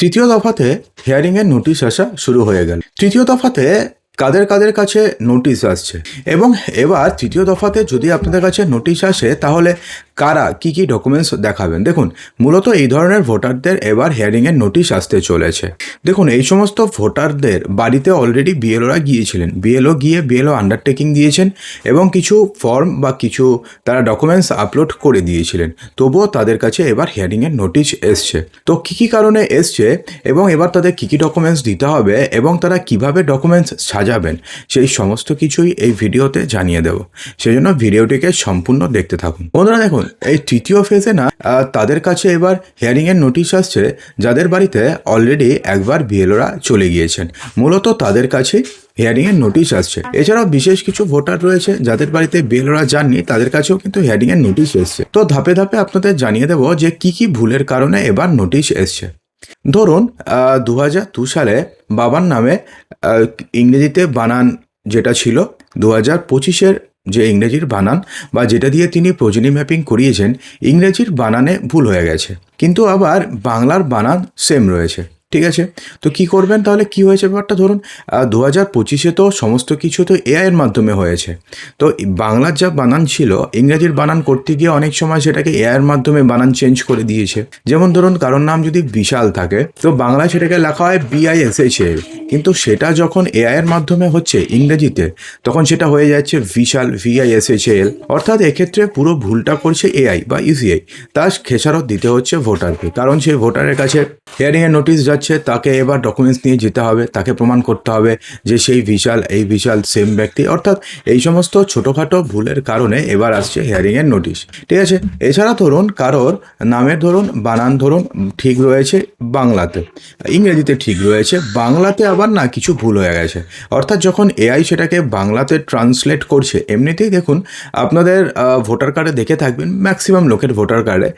তৃতীয় দফাতে হিয়ারিংয়ের নোটিশ আসা শুরু হয়ে গেল। তৃতীয় দফাতে কাদের কাদের কাছে নোটিশ আসছে? এবং এবার তৃতীয় দফাতে যদি আপনাদের কাছে নোটিশ আসে, তাহলে কারা কি কি ডকুমেন্টস দেখাবেন? দেখুন, মূলত এই ধরনের ভোটারদের এবার হিয়ারিংয়ের নোটিশ আসতে চলেছে। দেখুন, এই সমস্ত ভোটারদের বাড়িতে অলরেডি বিএলওরা গিয়েছিলেন। বিএলও গিয়ে বিএলও আন্ডারটেকিং দিয়েছেন এবং কিছু ফর্ম বা কিছু তারা ডকুমেন্টস আপলোড করে দিয়েছিলেন। তবুও তাদের কাছে এবার হিয়ারিংয়ের নোটিশ এসছে। তো কী কী কারণে এসছে এবং এবার তাদের কী কী ডকুমেন্টস দিতে হবে এবং তারা কীভাবে ডকুমেন্টস সাজাবেন, সেই সমস্ত কিছুই এই ভিডিওতে জানিয়ে দেব। সেই জন্য ভিডিওটিকে সম্পূর্ণ দেখতে থাকুন। বন্ধুরা, দেখুন এই তৃতীয় ফেজে না তাদের কাছে এবার হিয়ারিংয়ের নোটিশ আসছে যাদের বাড়িতে অলরেডি একবার বিএলওরা চলে গিয়েছেন। মূলত তাদের কাছে হিয়ারিংয়ের নোটিশ আসছে। এছাড়াও বিশেষ কিছু ভোটার রয়েছে যাদের বাড়িতে বিএলওরা যাননি, তাদের কাছেও কিন্তু হিয়ারিংয়ের নোটিশ এসছে। তো ধাপে ধাপে আপনাদের জানিয়ে দেবো যে কি কি ভুলের কারণে এবার নোটিশ এসছে। ধরুন দু হাজার দু সালে বাবার নামে ইংরেজিতে বানান যেটা ছিল দু হাজার পঁচিশের যে ইংরেজির বানান বা যেটা দিয়ে তিনি প্রজনি ম্যাপিং করিয়েছেন, ইংরেজির বানানে ভুল হয়ে গেছে। কিন্তু আবার বাংলার বানান সেম রয়েছে। ঠিক আছে? তো কি করবেন? তাহলে কি হয়েছে ব্যাপারটা? ধরুন দু হাজার পঁচিশে তো সমস্ত কিছু তো এআইয়ের মাধ্যমে হয়েছে। তো বাংলার যা বানান ছিল, ইংরেজির বানান করতে গিয়ে অনেক সময় সেটাকে এআইয়ের মাধ্যমে বানান চেঞ্জ করে দিয়েছে। যেমন ধরুন, কারোর নাম যদি বিশাল থাকে, তো বাংলায় সেটাকে লেখা হয় বিআইএসএইচএল কিন্তু সেটা যখন এআইয়ের মাধ্যমে হচ্ছে ইংরেজিতে, তখন সেটা হয়ে যাচ্ছে বিশাল ভিআইএসএসএল অর্থাৎ এক্ষেত্রে পুরো ভুলটা করছে এআই বা ইসিআই তার খেসারত দিতে হচ্ছে ভোটারকে। কারণ সেই ভোটারের কাছে হিয়ারিংয়ের নোটিশ যাচ্ছে তাকে এবার ডকুমেন্টস নিয়ে যেতে হবে, তাকে প্রমাণ করতে হবে যে সেই বিশাল, এই বিশাল সেম ব্যক্তি। অর্থাৎ এই সমস্ত ছোটোখাটো ভুলের কারণে এবার আসছে হিয়ারিংয়ের নোটিশ ঠিক আছে? এছাড়া ধরুন কারোর নামের ধরুন, বানান ধরুন, ঠিক রয়েছে বাংলাতে। ইংরেজিতে ঠিক রয়েছে, বাংলাতে আবার না কিছু ভুল হয়ে গেছে। অর্থাৎ যখন এআই সেটাকে বাংলাতে ট্রান্সলেট করছে, এমনিতেই দেখুন, আপনাদের ভোটার কার্ডে দেখে থাকবেন ম্যাক্সিমাম লোকের ভোটার কার্ডে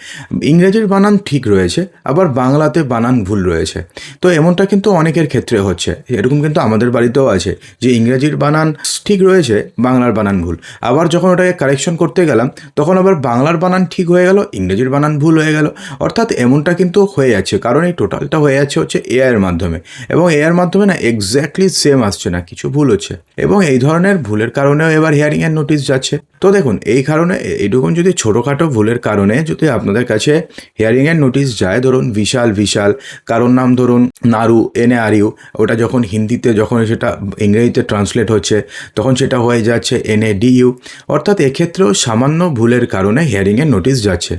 ইংরেজির বানান ঠিক রয়েছে, আবার বাংলাতে বানান ভুল রয়েছে। তো এমনটা কিন্তু অনেকের ক্ষেত্রে হচ্ছে। এরকম কিন্তু আমাদের বাড়িতেও আছে যে ইংরেজির বানান ঠিক রয়েছে, বাংলার বানান ভুল। আবার যখন ওটাকে কারেকশন করতে গেলাম, তখন আবার বাংলার বানান ঠিক হয়ে গেল, ইংরেজির বানান ভুল হয়ে গেল। অর্থাৎ এমনটা কিন্তু হয়ে যাচ্ছে, কারণ এই টোটালটা হয়ে যাচ্ছে হচ্ছে এআইয়ের মাধ্যমে। এবং এআইয়ের মাধ্যমে না এক্স্যাক্টলি সেম আসছে না, কিছু ভুল হচ্ছে। এবং এই ধরনের ভুলের কারণেও এবার হিয়ারিংয়ের নোটিশ যাচ্ছে। তো দেখুন, এই কারণে এইটুকুন যদি ছোটোখাটো ভুলের কারণে যদি আপনাদের কাছে হিয়ারিংয়ের নোটিশ যায়, ধরুন, বিশাল বিশাল, কারোর নাম ধরুন নারু, এনে আর ইউ ওটা যখন হিন্দিতে যখন সেটা ইংরেজিতে ট্রান্সলেট হচ্ছে, তখন সেটা হয়ে যাচ্ছে এন এ ডি ইউ। অর্থাৎ এক্ষেত্রেও সামান্য ভুলের কারণে হিয়ারিংয়ের নোটিশ যাচ্ছে।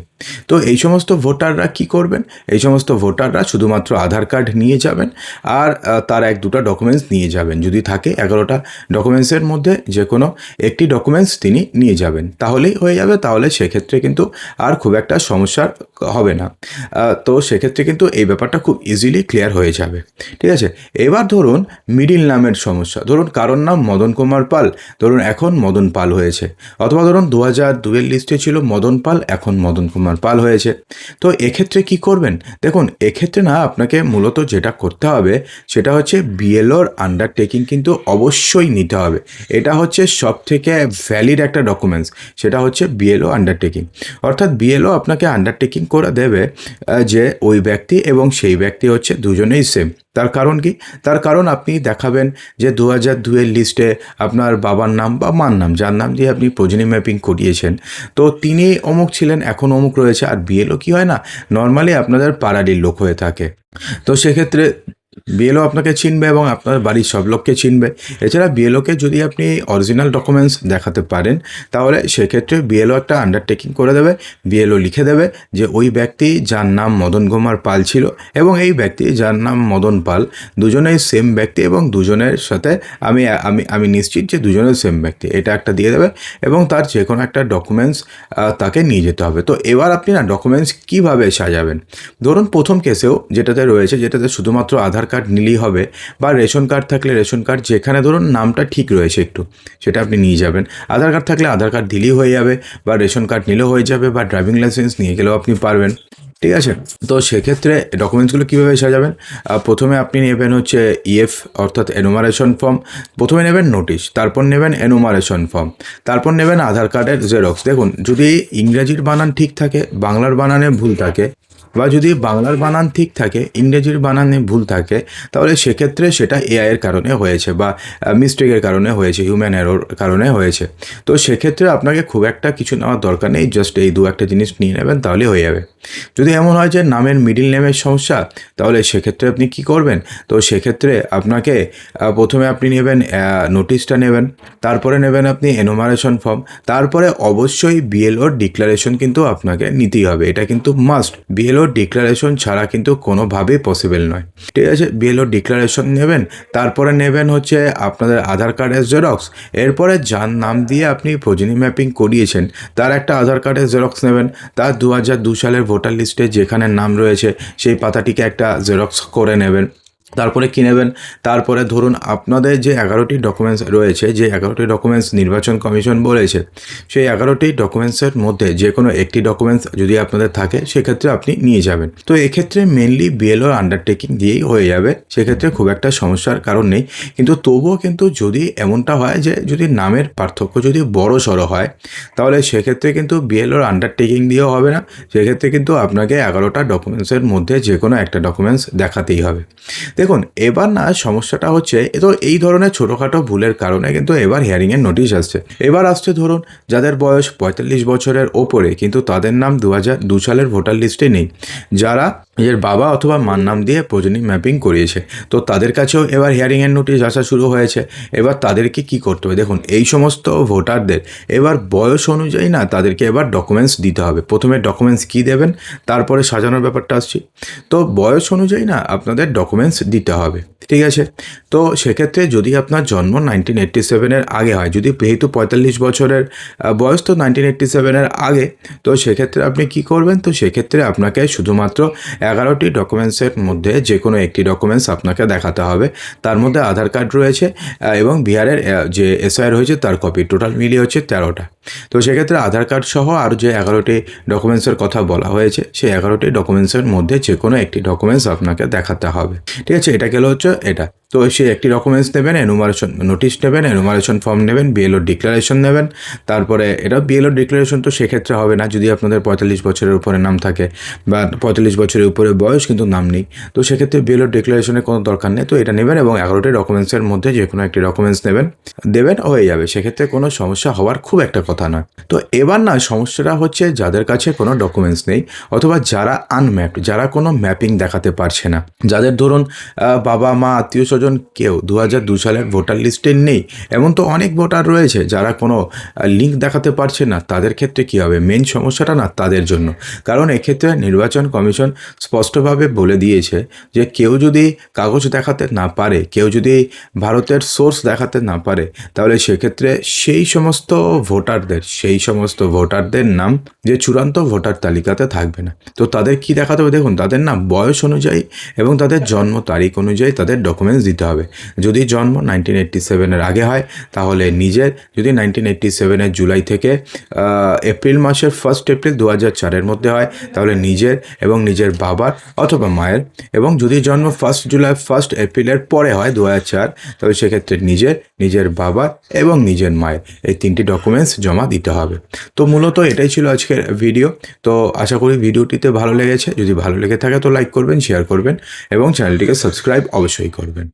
তো এই সমস্ত ভোটাররা কি করবেন? এই সমস্ত ভোটাররা শুধুমাত্র আধার কার্ড নিয়ে যাবেন আর তার এক দুটো ডকুমেন্টস নিয়ে যাবেন। যদি থাকে এগারোটা ডকুমেন্টসের মধ্যে যে কোনো একটি ডকুমেন্টস তিনি নিয়ে যাবেন। তাহলেই হয়ে যাবে, তাহলে সেক্ষেত্রে কিন্তু আর খুব একটা সমস্যার হবে না। তো সেক্ষেত্রে কিন্তু এই ব্যাপারটা খুব ইজিলি ক্লিয়ার হয়ে যাবে। ঠিক আছে? এবার ধরুন মিডিল নামের সমস্যা। ধরুন কারোর নাম মদন কুমার পাল, ধরুন এখন মদন পাল হয়েছে। অথবা ধরুন দু হাজার দুয়ের লিস্টে ছিল মদন পাল, এখন মদন কুমার পাল হয়েছে। তো এক্ষেত্রে কি করবেন? দেখুন, এক্ষেত্রে না আপনাকে মূলত যেটা করতে হবে, সেটা হচ্ছে বিএলওর আন্ডারটেকিং কিন্তু অবশ্যই নিতে হবে। এটা হচ্ছে সব থেকে ভ্যালিড একটা ডকুমেন্টস সেটা হচ্ছে বিএলও আন্ডারটেকিং অর্থাৎ বিএলও আপনাকে আন্ডারটেকিং করে দেবে যে ওই ব্যক্তি এবং সেই ব্যক্তি হচ্ছে দুজনেই সেম তার কারণ কি? তার কারণ আপনি দেখাবেন যে দু হাজার দুয়ের লিস্টে আপনার বাবার নাম বা মার নাম, যার নাম দিয়ে আপনি প্রজনী ম্যাপিং করিয়েছেন। তো তিনি অমুক ছিলেন, এখন অমুক রয়েছে, আর বিএলও কি হয় না? নর্মালি আপনাদের পাড়ারির লোক হয়ে থাকে। তো সেক্ষেত্রে বিএলও আপনাকে চিনবে এবং আপনার বাড়ির সব লোককে চিনবে। এছাড়া বিএলওকে যদি আপনি অরিজিনাল ডকুমেন্টস দেখাতে পারেন, তাহলে সেক্ষেত্রে বিএলও একটা আন্ডারটেকিং করে দেবে। বিএলও লিখে দেবে যে ওই ব্যক্তি যার নাম মদন কুমার পাল ছিল এবং এই ব্যক্তি যার নাম মদন পাল, দুজনেই সেম ব্যক্তি এবং দুজনের সাথে আমি আমি আমি নিশ্চিত যে দুজনের সেম ব্যক্তি। এটা একটা দিয়ে দেবে এবং তার যে কোনো একটা ডকুমেন্টস তাকে নিয়ে যেতে হবে। তো এবার আপনি না ডকুমেন্টস কীভাবে সাজাবেন? ধরুন প্রথম কেসেও যেটাতে রয়েছে, যেটাতে শুধুমাত্র আধার কার্ড নিলেই হবে বা রেশন কার্ড থাকলে রেশন কার্ড, যেখানে ধরুন নামটা ঠিক রয়েছে একটু, সেটা আপনি নিয়ে যাবেন। আধার কার্ড থাকলে আধার কার্ড দিলেই হয়ে যাবে বা রেশন কার্ড নিলেও হয়ে যাবে বা ড্রাইভিং লাইসেন্স নিয়ে গেলেও আপনি পারবেন, ঠিক আছে? তো সেক্ষেত্রে ডকুমেন্টসগুলো কীভাবে সাজাবেন? প্রথমে আপনি নেবেন হচ্ছে ইএফ অর্থাৎ এনুমারেশন ফর্ম প্রথমে নেবেন নোটিশ তারপর নেবেন এনুমারেশন ফর্ম তারপর নেবেন আধার কার্ডের জেরক্স দেখুন, যদি ইংরেজির বানান ঠিক থাকে, বাংলার বানানে ভুল থাকে বা যদি বাংলার বানান ঠিক থাকে, ইংরেজির বানানে ভুল থাকে, তাহলে সেক্ষেত্রে সেটা এআই এর কারণে হয়েছে বা মিস্টেকের কারণে হয়েছে হিউম্যান এরোর কারণে হয়েছে। তো সেক্ষেত্রে আপনাকে খুব একটা কিছু নেওয়ার দরকার নেই জাস্ট এই দু একটা জিনিস নিয়ে নেবেন তাহলে হয়ে যাবে। যদি এমন হয় যে নামের মিডিল নেমের সমস্যা, তাহলে সেক্ষেত্রে আপনি কি করবেন? তো সেক্ষেত্রে আপনাকে প্রথমে আপনি নেবেন নোটিশটা নেবেন, তারপরে নেবেন আপনি এনোমারেশন ফর্ম তারপরে অবশ্যই বিএলওর ডিক্লারেশন কিন্তু আপনাকে নিতেই হবে, এটা কিন্তু মাস্ট বিএলওর ডিক্লারেশন ছাড়া কিন্তু কোনোভাবেই পসিবল নয়। ঠিক আছে, বিএলও ডিক্লারেশন নেবেন, তারপরে নেবেন হচ্ছে আপনাদের আধার কার্ডের জেরক্স এরপরে যার নাম দিয়ে আপনি প্রজনী ম্যাপিং করিয়েছেন, তার একটা আধার কার্ডের জেরক্স নেবেন। তার দু হাজার দু সালের ভোটার লিস্টে যেখানে নাম রয়েছে, সেই পাতাটিকে একটা জেরক্স করে নেবেন। তারপরে কী নেবেন? তারপরে ধরুন আপনাদের যে এগারোটি ডকুমেন্টস রয়েছে, যে এগারোটি ডকুমেন্টস নির্বাচন কমিশন বলেছে, সেই এগারোটি ডকুমেন্টসের মধ্যে যে কোনো একটি ডকুমেন্টস যদি আপনাদের থাকে, সেক্ষেত্রে আপনি নিয়ে যাবেন। তো এক্ষেত্রে মেনলি বিএলওর আন্ডারটেকিং দিয়েই হয়ে যাবে। সেক্ষেত্রে খুব একটা সমস্যার কারণ নেই। কিন্তু তবুও কিন্তু যদি এমনটা হয় যে যদি নামের পার্থক্য যদি বড় সড়ো হয়, তাহলে সেক্ষেত্রে কিন্তু বিএলওর আন্ডারটেকিং দিয়েও হবে না। সেক্ষেত্রে কিন্তু আপনাকে এগারোটা ডকুমেন্টসের মধ্যে যে কোনো একটা ডকুমেন্টস দেখাতেই হবে। দেখুন, এবার না সমস্যাটা হচ্ছে, এ তো এই ধরনের ছোটোখাটো ভুলের কারণে কিন্তু এবার হিয়ারিংয়ের নোটিশ আসছে। এবার আসছে ধরুন, যাদের বয়স পঁয়তাল্লিশ বছরের ওপরে, কিন্তু তাদের নাম দু হাজার দু সালের ভোটার লিস্টে নেই। যারা নিজের বাবা অথবা মার নাম দিয়ে প্রজনী ম্যাপিং করিয়েছে। তো তাদের কাছেও এবার হিয়ারিং হিয়ারিংয়ের নোটিশ আসা শুরু হয়েছে। এবার তাদেরকে কি করতে হবে? দেখুন, এই সমস্ত ভোটারদের এবার বয়স অনুযায়ী না তাদেরকে এবার ডকুমেন্টস দিতে হবে। প্রথমে ডকুমেন্টস কী দেবেন? তারপরে সাজানোর ব্যাপারটা আসছি। তো বয়স অনুযায়ী না আপনাদের ডকুমেন্টস দিতে হবে। ঠিক আছে? তো সেক্ষেত্রে যদি আপনার জন্ম নাইনটিন এইট্টি সেভেনের আগে হয়, যদি যেহেতু পঁয়তাল্লিশ বছরের বয়স তো নাইনটিন এইট্টি সেভেনের আগে, তো সেক্ষেত্রে আপনি কি করবেন? তো সেক্ষেত্রে আপনাকে শুধুমাত্র এগারোটি ডকুমেন্টসের মধ্যে যে কোনো একটি ডকুমেন্টস আপনাকে দেখাতে হবে। তার মধ্যে আধার কার্ড রয়েছে এবং বিহারের যে এসআই রয়েছে তার কপি টোটাল মিলিয়ে হচ্ছে তেরোটা। তো সেক্ষেত্রে আধার কার্ড সহ আর যে এগারোটি ডকুমেন্টসের কথা বলা হয়েছে, সেই এগারোটি ডকুমেন্টসের মধ্যে যে কোনো একটি ডকুমেন্টস আপনাকে দেখাতে হবে। ঠিক আছে, এটা গেল হচ্ছে এটা। তো সে একটি ডকুমেন্টস নেবেন এনুমারেশন নোটিশ নেবেন এনুমারেশন ফর্ম নেবেন বিএলও ডিক্লারেশন নেবেন। তারপরে এটা বিএলও ডিক্লারেশন তো সেক্ষেত্রে হবে না, যদি আপনাদের পঁয়তাল্লিশ বছরের উপরে নাম থাকে বা পঁয়তাল্লিশ বছরের উপরে বয়স কিন্তু নাম নেই। তো সেক্ষেত্রে বিএলও ডিক্লারেশনের কোনো দরকার নেই, তো এটা নেবেন এবং এগারোটি ডকুমেন্টসের মধ্যে যে কোনো একটি ডকুমেন্টস নেবেন, দেবেন, হয়ে যাবে। সেক্ষেত্রে কোনো সমস্যা হওয়ার খুব একটা কথা নয়। তো এবার না, সমস্যাটা হচ্ছে যাদের কাছে কোনো ডকুমেন্টস নেই অথবা যারা আনম্যাপড যারা কোনো ম্যাপিং দেখাতে পারছে না। যাদের ধরুন বাবা মা আত্মীয় স্বজন কেউ? দু দু সালের ভোটার লিস্টে নেই। এমন তো অনেক ভোটার রয়েছে যারা কোনো লিঙ্ক দেখাতে পারছে না। তাদের ক্ষেত্রে কী হবে? মেন সমস্যাটা না তাদের জন্য? কারণ এক্ষেত্রে নির্বাচন কমিশন স্পষ্টভাবে বলে দিয়েছে যে কেউ যদি কাগজ দেখাতে না পারে, কেউ যদি ভারতের সোর্স দেখাতে না পারে, তাহলে সেক্ষেত্রে সেই সমস্ত ভোটারদের, সেই সমস্ত ভোটারদের নাম যে চূড়ান্ত ভোটার তালিকাতে থাকবে না। তো তাদের কি দেখাতে হবে? দেখুন, তাদের না বয়স অনুযায়ী এবং তাদের জন্ম তারিখ অনুযায়ী তাদের ডকুমেন্টস দিতে হবে। যদি জন্ম নাইনটিন এইট্টি সেভেনের আগে হয়, তাহলে নিজের যদি নাইনটিন এইট্টি সেভেনের জুলাই থেকে এপ্রিল মাসের ফার্স্ট এপ্রিল দু হাজার চারের মধ্যে হয়, তাহলে নিজের এবং নিজের বাবার অথবা মায়ের এবং যদি জন্ম ফার্স্ট জুলাই ফার্স্ট এপ্রিলের পরে হয় দু হাজার চার তবে সেক্ষেত্রে নিজের নিজের বাবার এবং নিজের মায়ের এই তিনটি ডকুমেন্টস জমা দিতে হবে। তো মূলত এটাই ছিল আজকের ভিডিও তো আশা করি ভিডিওটিতে ভালো লেগেছে। যদি ভালো লেগে থাকে তো লাইক করবেন শেয়ার করবেন এবং চ্যানেলটিকে সাবস্ক্রাইব অবশ্যই করবেন।